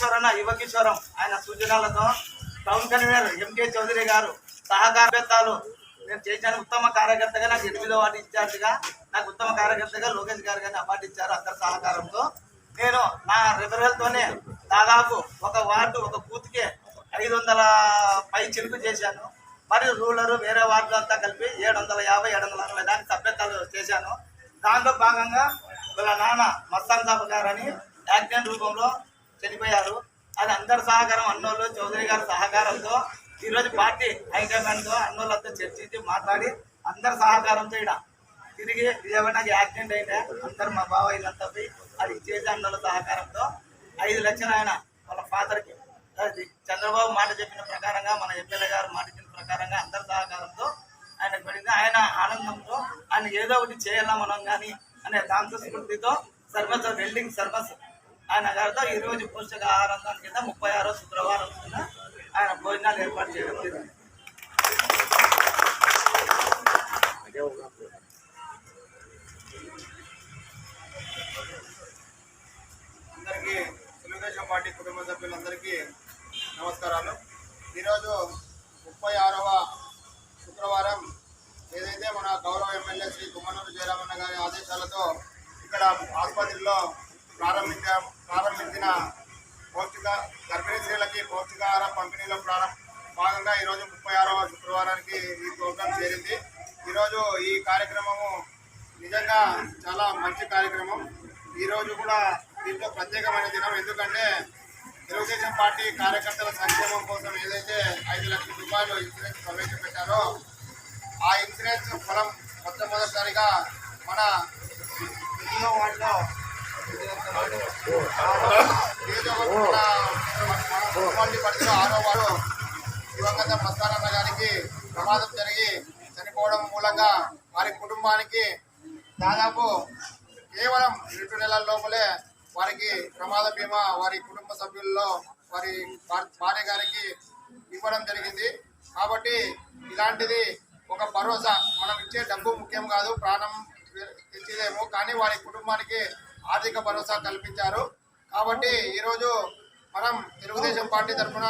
కిషోర్ అన్న యువ కిషోరం. ఆయన సూచనలతో టౌన్ కన్వీనర్ ఎంకే చౌదరి గారు సహకారవేత్తాలు నేను చేశాను ఉత్తమ కార్యకర్తగా నాకు ఎనిమిదో వార్డు ఇన్ఛార్జ్గా నాకు ఉత్తమ కార్యకర్తగా లోకేష్ గారు గారిని అవార్డు ఇచ్చారు అందరి సహకారంతో. నేను నా రిఫరల్తోనే దాదాపు ఒక వార్డు ఒక బూత్కే ఐదు వందల పై చిలుకు చేశాను. మరియు రూలరు వేరే వార్డులు అంతా కలిపి ఏడు వందల యాభై ఏడు వందల అరవై దానికి సభ్యతలు చేశాను. దాంట్లో భాగంగా వీళ్ళ నాన్న మస్తాన్ సాబ్ గారని యాక్సిడెంట్ రూపంలో చనిపోయారు. అది అందరి సహకారం అన్నోళ్ళు చౌదరి గారి సహకారంతో ఈరోజు పార్టీ హైకమాండ్తో అన్నోళ్ళతో చర్చించి మాట్లాడి అందరి సహకారంతో ఇక్కడ తిరిగి విజయవాడకి యాక్సిడెంట్ అయితే అందరు మా బావ ఇల్లంతా పోయి అది చేసి అన్నోళ్ళ సహకారంతో ఐదు లక్షలు ఆయన వాళ్ళ ఫాదర్కి చంద్రబాబు మాట చెప్పిన ప్రకారంగా మన ఎమ్మెల్యే గారు మాట చెప్పిన ప్రకారంగా అందరి సహకారంతో ఆయనకు పడింది. ఆయన ఆనందంతో ఆయన ఏదో ఒకటి చేయాలా మనం కానీ అనే దాంతో స్ఫూర్తితో సర్వస్ వెల్డింగ్ సర్వస్ ఆయన గారితో ఈ పుస్తక పోషక కింద ముప్పై ఆరో శుక్రవారం కింద ఆయన భోజనాలు ఏర్పాటు చేయడం జరిగింది. అందరికీ తెలుగుదేశం పార్టీ కుటుంబ సభ్యులందరికీ నమస్కారాలు. ఈరోజు ముప్పై ఆరవ శుక్రవారం ఏదైతే మన గౌరవ ఎమ్మెల్యే శ్రీ కుమ్మనూరు జయరామన్న గారి ఆదేశాలతో ఇక్కడ ఆసుపత్రిలో ప్రారంభించ ప్రారంభించిన పౌష్టిక గర్భిణీ స్త్రీలకి పౌష్టికాహార పంపిణీలో ప్రారంభ భాగంగా ఈరోజు ముప్పై ఆరవ శుక్రవారానికి ఈ ప్రోగ్రాం చేరింది. ఈరోజు ఈ కార్యక్రమము నిజంగా చాలా మంచి కార్యక్రమం. ఈరోజు కూడా దీంట్లో ప్రత్యేకమైన దినం. ఎందుకంటే తెలుగుదేశం పార్టీ కార్యకర్తల సంక్షేమం కోసం ఏదైతే ఐదు లక్షల రూపాయలు ఇన్సూరెన్స్ ప్రవేశపెట్టారో ఆ ఇన్సూరెన్స్ ఫలం మొట్టమొదటిసారిగా మన ఎన్నో వాటిలో నియోజకవర్గం ఆరో వారు దివంగత గారికి ప్రమాదం జరిగి చనిపోవడం మూలంగా వారి కుటుంబానికి దాదాపు కేవలం రెండు నెలల లోపలే వారికి ప్రమాద బీమా వారి కుటుంబ సభ్యుల్లో వారి భార్య గారికి ఇవ్వడం జరిగింది కాబట్టి ఇలాంటిది ఒక భరోసా. మనం ఇచ్చే డబ్బు ముఖ్యం కాదు ప్రాణం తెచ్చేదేమో కానీ వారి కుటుంబానికి ఆర్థిక భరోసా కల్పించారు. కాబట్టి ఈరోజు మనం తెలుగుదేశం పార్టీ తరఫున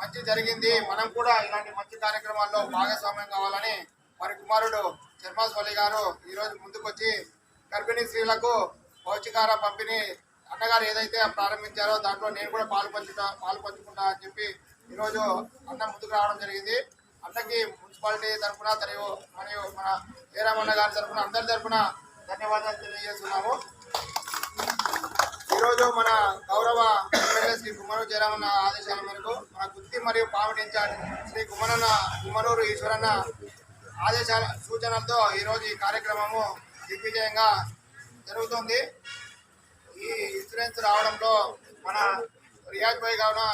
మంచి జరిగింది. మనం కూడా ఇలాంటి మంచి కార్యక్రమాల్లో భాగస్వామ్యం కావాలని వారి కుమారుడు శర్మాస్వల్లి గారు ఈరోజు ముందుకొచ్చి గర్భిణీ స్త్రీలకు పౌష్టికార పంపిణీ అన్నగారు ఏదైతే ప్రారంభించారో దాంట్లో నేను కూడా పాలు పంచుతా పాలు పంచుకుంటా అని చెప్పి ఈరోజు అన్న ముందుకు రావడం జరిగింది. అన్నకి మున్సిపాలిటీ తరఫున మరియు మరియు మన వీరామన్న గారి తరఫున అందరి తరఫున ధన్యవాదాలు తెలియజేస్తున్నాము. ఈరోజు మన గౌరవ ఎమ్మెల్యే శ్రీ కుమ్మరూరు జయరామన్న ఆదేశాల మేరకు మన గుత్తి మరియు పామిడి ఇన్ఛార్జ్ శ్రీ కుమ్మరన్న కుమ్మరూరు ఈశ్వరన్న ఆదేశాల సూచనలతో ఈరోజు ఈ కార్యక్రమము దిగ్విజయంగా జరుగుతుంది. ఈ ఇన్సూరెన్స్ రావడంలో మన రియాజ్ భాయ్ గారు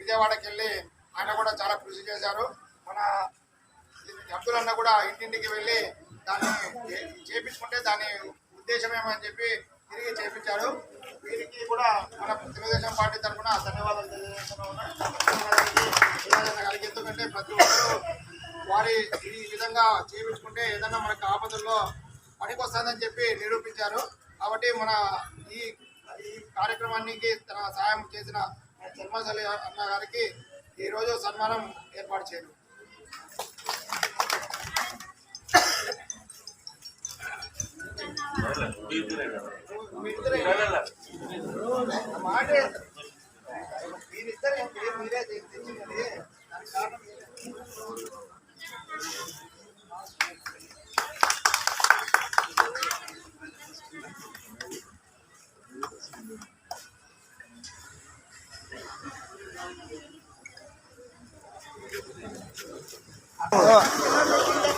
విజయవాడకి వెళ్ళి ఆయన కూడా చాలా కృషి చేశారు. మన అబ్దుల్ అన్న కూడా ఇంటింటికి వెళ్ళి దాన్ని చేపించుకుంటే దాని ఉద్దేశం ఏమని చెప్పి తిరిగి చేపించారు. వీరికి కూడా మన తెలుగుదేశం పార్టీ తరఫున ధన్యవాదాలు తెలియజేస్తున్నాం ఎందుకంటే ప్రతి ఒక్కరూ వారి ఈ విధంగా చేయించుకుంటే ఏదన్నా మనకు ఆపదల్లో పనికొస్తుందని చెప్పి నిరూపించారు. కాబట్టి మన ఈ ఈ కార్యక్రమానికి తన సహాయం చేసిన శర్మసలి అన్న గారికి ఈరోజు సన్మానం ఏర్పాటు చేయడం. మీరిద్దరే మీరిద్దరే పేరు మీరే తెచ్చింది దానికి కారణం మీరే.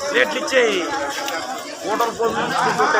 ప్లేట్లు ఇచ్చేయి హోటల్ కోసం తీసుకుంటే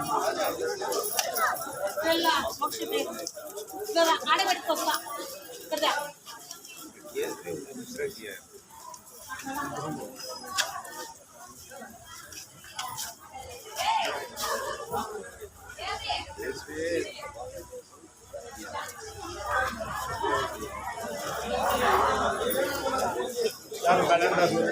ఆడబెట్టుకో కదా Claro, ganando.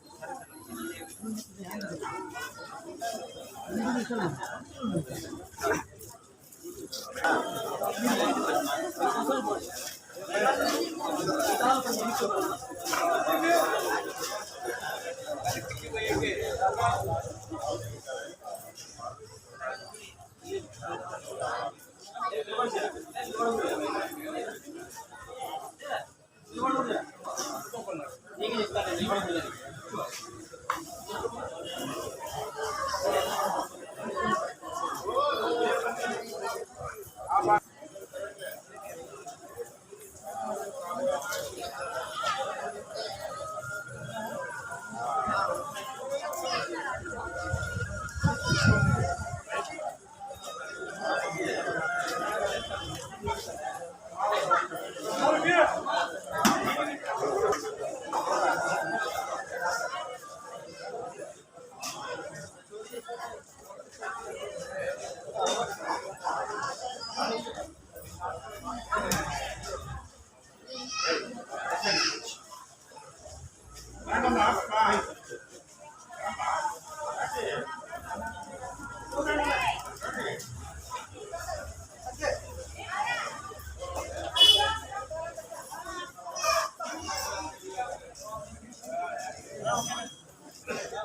Thank you.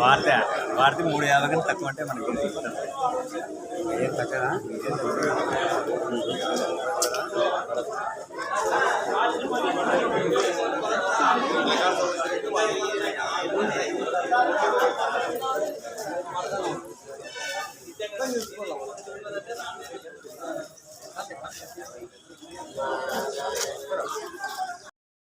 వార్త వార్త మూడు యాభై కంటే తక్కువ అంటే మనకి ఏం తక్కువ